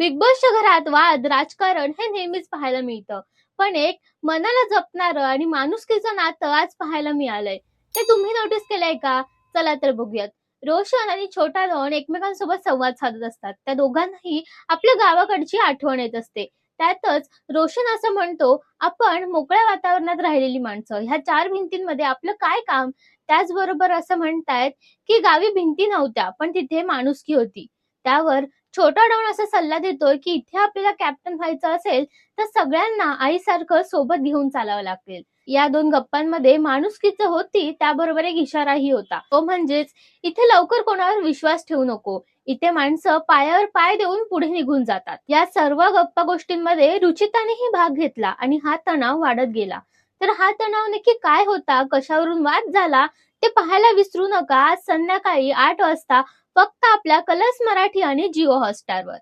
Big बॉसच्या घरात वाद राजकारण हे नेहमीच पाहायला मिळतं. पण एक मनाला जपणारं आणि माणुसकीचं नातं आज पाहायला मिळालंय. ते तुम्ही नोटीस केलंय का? चला तर बघूयात. रोशन आणि छोटा रोहन एकमेकांसोबत संवाद साधत असतात. त्या दोघांनाही आपल्या गावाकडची आठवण येत असते. त्यातच रोशन असं म्हणतो आपण मोकळ्या वातावरणात राहिलेली माणसं. ह्या चार भिंतींमध्ये आपलं काय काम? त्याचबरोबर असं म्हणतायत की गावी भिंती नव्हत्या पण तिथे माणुसकी होती. त्यावर छोटा डॉन असा सल्ला देतोय की इथे आपल्याला कॅप्टन व्हायचं असेल तर सगळ्यांना आईसारखं सोबत घेऊन चालावं लागेल. या दोन गप्पांमध्ये माणुसकीच होती त्याबरोबर एक इशाराही होता. तो म्हणजेच इथे लवकर कोणावर विश्वास ठेवू नको. इथे माणसं पायावर पाय देऊन पुढे निघून जातात. या सर्व गप्पा गोष्टींमध्ये रुचितानेही भाग घेतला आणि हा तणाव वाढत गेला. तर हा तणाव नक्की काय होता? कशावरून वाद झाला? ते पाहायला विसरू नका. आज संध्याकाळी आठ वाजता फक्त आपल्या कलर्स मराठी आणि जिओ हॉटस्टारवर.